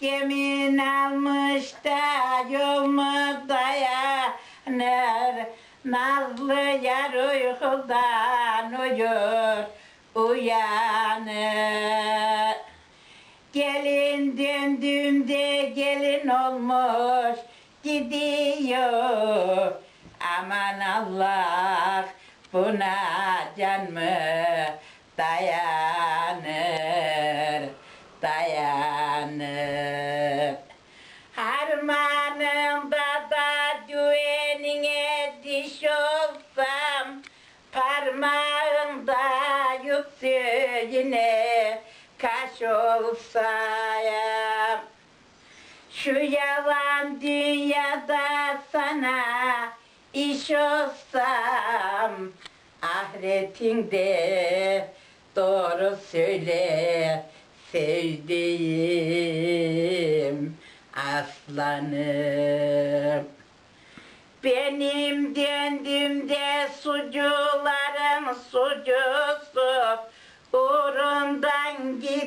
Yemin almış da yol mu dayanır Nazlı yar uykudan uyur uyanır. Gelin döndüğümde gelin olmuş gidiyor. Aman Allah buna can mı dayanır yükseğine kaş olsayım Şu yalan dünyada sana iş olsam Ahiretinde doğru söyle sevdiğim aslanım. Benim döndüğümde sucuların sucusu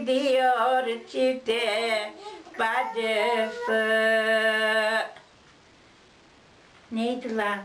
gidiyor çifte bacısı Neydi lan?